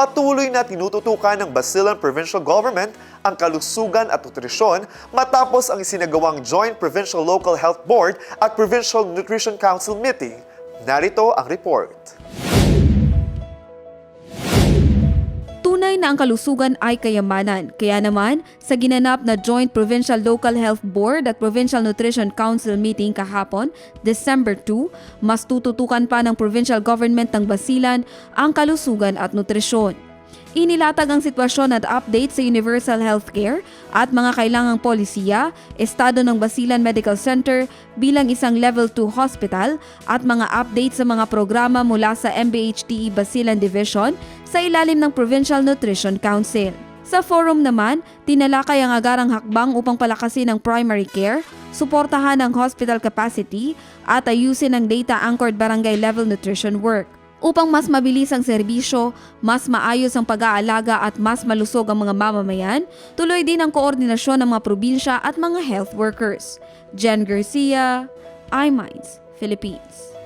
patuloy na tinututukan ng Basilan Provincial Government ang kalusugan at nutrisyon matapos ang isinagawang Joint Provincial Local Health Board at Provincial Nutrition Council meeting. Narito ang report. Tunay na ang kalusugan ay kayamanan. Kaya naman, sa ginanap na Joint Provincial Local Health Board at Provincial Nutrition Council meeting kahapon, December 2, mas tututukan pa ng provincial government ng Basilan ang kalusugan at nutrisyon. Inilatag ang sitwasyon at update sa universal healthcare at mga kailangang polisiya, estado ng Basilan Medical Center bilang isang level 2 hospital at mga update sa mga programa mula sa MBHTE Basilan Division sa ilalim ng Provincial Nutrition Council. Sa forum naman, tinalakay ang agarang hakbang upang palakasin ang primary care, suportahan ang hospital capacity at ayusin ang data-anchored barangay level nutrition work. Upang mas mabilis ang serbisyo, mas maayos ang pag-aalaga at mas malusog ang mga mamamayan, tuloy din ang koordinasyon ng mga probinsya at mga health workers. Jen Garcia, iMinds, Philippines.